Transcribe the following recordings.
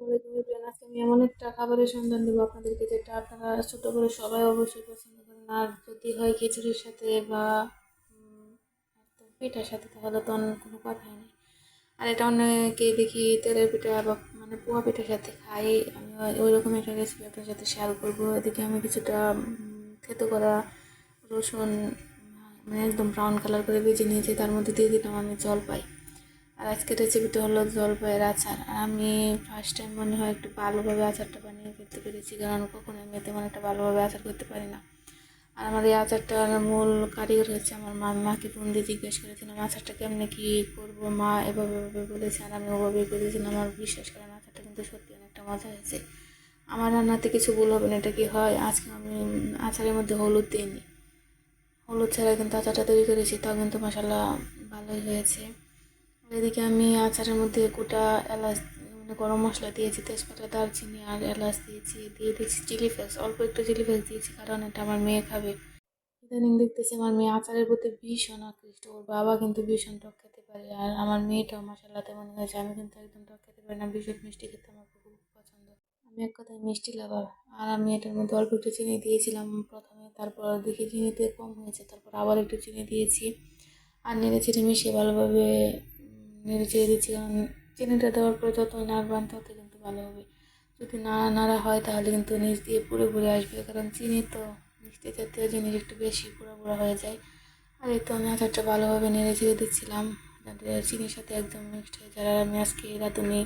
আমি এমন একটা খাবারের সন্ধান দেবো আপনাদেরকে, যেটা আপনারা ছোট করে সবাই অবশ্যই পছন্দ করেন। আর যদি হয় খিচুড়ির সাথে বা পিঠার সাথে তো কোনো আর এটা দেখি তেলের পিঠা বা মানে পোয়া পিঠার সাথে খাই আমি ওই রকম একটা রেসিপি আপনার সাথে শেয়ার করব। এদিকে আমি কিছুটা থেতো করা রসুন মানে একদম ব্রাউন কালার করে ভেজে নিয়েছি। তার মধ্যে দিয়ে দিলাম আমি জলপাই। আর আজকের রেসিপিটা হলো জলপাইয়ের আচার। আর আমি ফার্স্ট টাইম মনে হয় একটু ভালোভাবে আচারটা বানিয়ে ফেলতে পেরেছি, কারণ কখনো আমি তেমন একটা ভালোভাবে আচার করতে পারি না। আর আমার এই আচারটার মূল কারিগর হচ্ছে আমার মা মাকে ফোন দিয়ে জিজ্ঞেস করেছিলাম, আচারটা কেমনে কী করব মা? এভাবে এভাবে বলেছে আর আমি ওভাবেই করেছিলাম আমার বিশ্বাস করেন, আচারটা কিন্তু সত্যি অনেকটা মজা হয়েছে। আমার রান্নাতে কিছু ভুল হবে না, এটা কি হয়? আজকে আমি আচারের মধ্যে হলুদ দিইনি হলুদ ছাড়া কিন্তু আচারটা তৈরি করেছি, তাও কিন্তু মশালা ভালোই হয়েছে। এদিকে আমি আচারের মধ্যে গোটা এলাচ মানে গরম মশলা দিয়েছি, তেজপাতা, দারচিনি আর এলাচ দিয়েছি, দিয়ে দিয়েছি চিলি ফ্লেক্স অল্প একটু চিলি ফ্লেক্স দিয়েছি, কারণ এটা আমার মেয়ে খাবে। ইদানিং দেখতেছি আমার মেয়ে আচারের প্রতি ভীষণ আকৃষ্ট। ওর বাবা কিন্তু ভীষণ টক খেতে পারে আর আমার মেয়েটাও মশালা তেমন হয়েছে। আমি কিন্তু একদম টক খেতে পারি না, ভীষণ মিষ্টি খেতে আমার খুব পছন্দ। আমি এক কথায় মিষ্টি লাভার আর আমি এটার মধ্যে অল্প একটু চিনি দিয়েছিলাম প্রথমে, তারপর দেখি চিনিতে কম হয়েছে, তারপর আবার একটু চিনি দিয়েছি। আর নেড়ে চেড়ে মিশিয়ে ভালোভাবে নেড়ে চেড়ে দিচ্ছি, কারণ চিনিটা দেওয়ার পরে যতই নাড়বান তত কিন্তু ভালো হবে। যদি না নাড়া হয়, তাহলে কিন্তু নিচ দিয়ে পুরো পুরো আসবে, কারণ চিনি তো মিষ্টি জাতীয় জিনিস একটু বেশি পুরো পুরো হয়ে যায়। আর এই তো আমি আচারটা ভালোভাবে নেড়ে চেড়ে দিচ্ছিলাম। চিনির সাথে একদম মিক্সড হয়ে যায়। আর আমি আজকে রাঁধুনি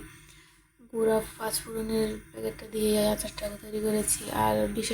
গুঁড়া পাঁচফোড়নের প্যাকেটটা দিয়ে আচারটা তৈরি করেছি। আর বিশেষ